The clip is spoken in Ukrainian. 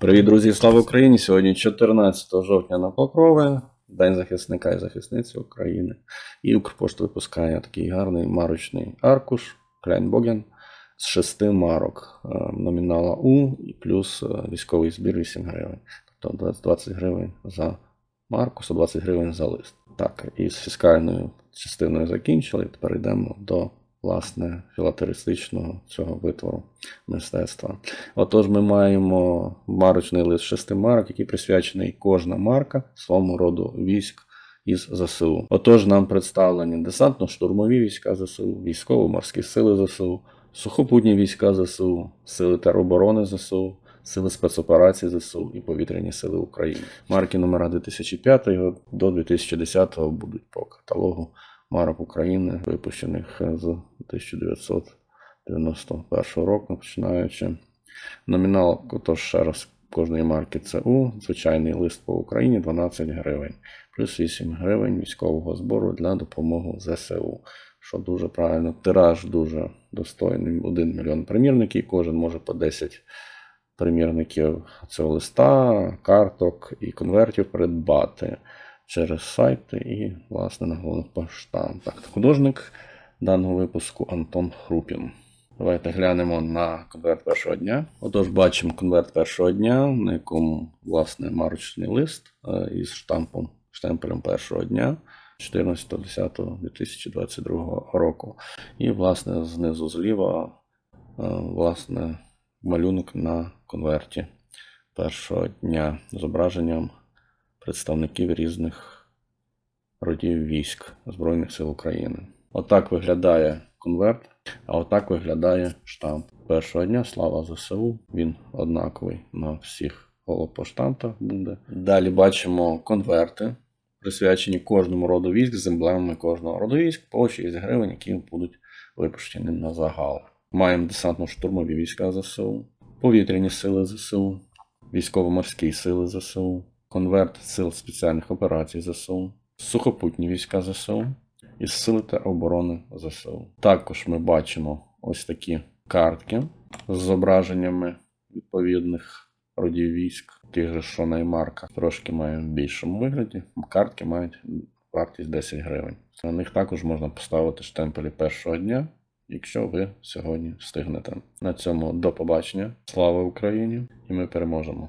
Привіт, друзі! Слава Україні! Сьогодні 14 жовтня на Покрове, День захисника і захисниці України. І Укрпошта випускає такий гарний марочний аркуш Кляйнбоген з шести марок е, номінала У і плюс е, військовий збір 8 гривень. Тобто 20 20 гривень за марку, 120 гривень за лист. Так, і з фіскальною частиною закінчили. Тепер йдемо до власне філателістичного цього витвору мистецтва. Отож, ми маємо марочний лист шести марок, який присвячений кожна марка своєму роду військ із ЗСУ. Отож, нам представлені десантно-штурмові війська ЗСУ, військово-морські сили ЗСУ, сухопутні війська ЗСУ, сили тероборони ЗСУ. Сили спецоперацій ЗСУ і повітряні сили України. Марки номера 2005 до 2010 будуть по каталогу марок України, випущених з 1991 року, починаючи. Номінал, отож ще раз кожної марки ЦУ, звичайний лист по Україні 12 гривень, плюс 8 гривень військового збору для допомоги ЗСУ. Що дуже правильно, тираж дуже достойний, 1 мільйон примірників, кожен може по 10 примірників цього листа, карток і конвертів придбати через сайти і, власне, на головних поштах. Так, художник даного випуску Антон Хрупін. Давайте глянемо на конверт першого дня. Отож, бачимо конверт першого дня, на якому, власне, марочний лист е, із штампом, штемпелем першого дня 14.10.2022 року. І, власне, знизу зліва, е, власне, малюнок на конверті першого дня зображенням представників різних родів військ Збройних сил України. Отак виглядає конверт, а отак виглядає штамп. Першого дня слава ЗСУ. Він однаковий на всіх голопоштамтах буде. Далі бачимо конверти, присвячені кожному роду військ з емблемами кожного роду військ по 6 гривень, які будуть випущені на загал. Маємо десантно-штурмові війська ЗСУ, повітряні сили ЗСУ, військово-морські сили ЗСУ, конверт сил спеціальних операцій ЗСУ, сухопутні війська ЗСУ і сили та оборони ЗСУ. Також ми бачимо ось такі картки з зображеннями відповідних родів військ, тих же, що на марка, трошки має в більшому вигляді. Картки мають вартість 10 гривень. На них також можна поставити штемпелі першого дня, якщо ви сьогодні встигнете. На цьому до побачення. Слава Україні! І ми переможемо!